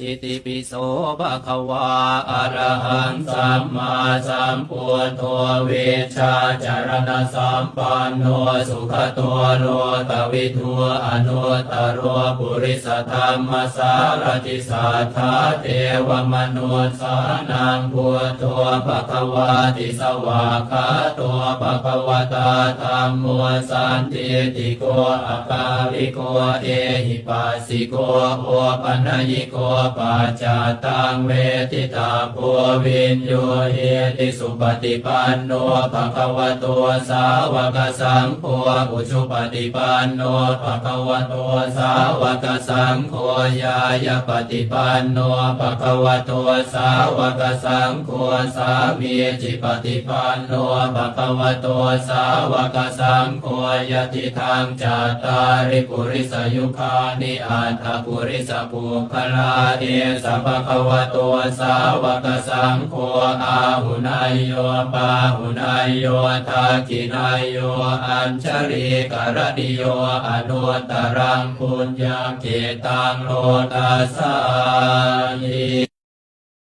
อิติปิโสภะคะวาอะระหังสัมมาสัมพุทโธเวชาจารณสัมปันโนสุขตัวโลกวิทูอนุตตรปุริสธรรมสารติสัทธาเทวมนุสานังพุทโธภะคะวาติสวากขาตัวภะคะวตาธรรมโมสันติติโกอาคาลิโกเอหิปัสสิโกโอปัญญิโกปัจจตังเวทิตาภูวินโยเฮติสุปฏิปันโนภะคะวะโตสาวกสังโฆอุชุปฏิปันโนภะคะวะโตสาวกสังโฆยายปฏิปันโนภะคะวะโตสาวกสังโฆสามีจิปฏิปันโนภะคะวะโตสาวกสังโฆยติทางจัตาริปุริสยุคานิอัตถปุริสปุคลาเอสัพพะวะโตสาวกสังโฆอาหุนายโยปาหุนายโยทากินายโยอัญชริกรติโยอนุตตรังปุญญาเกตังโลตัสสายิ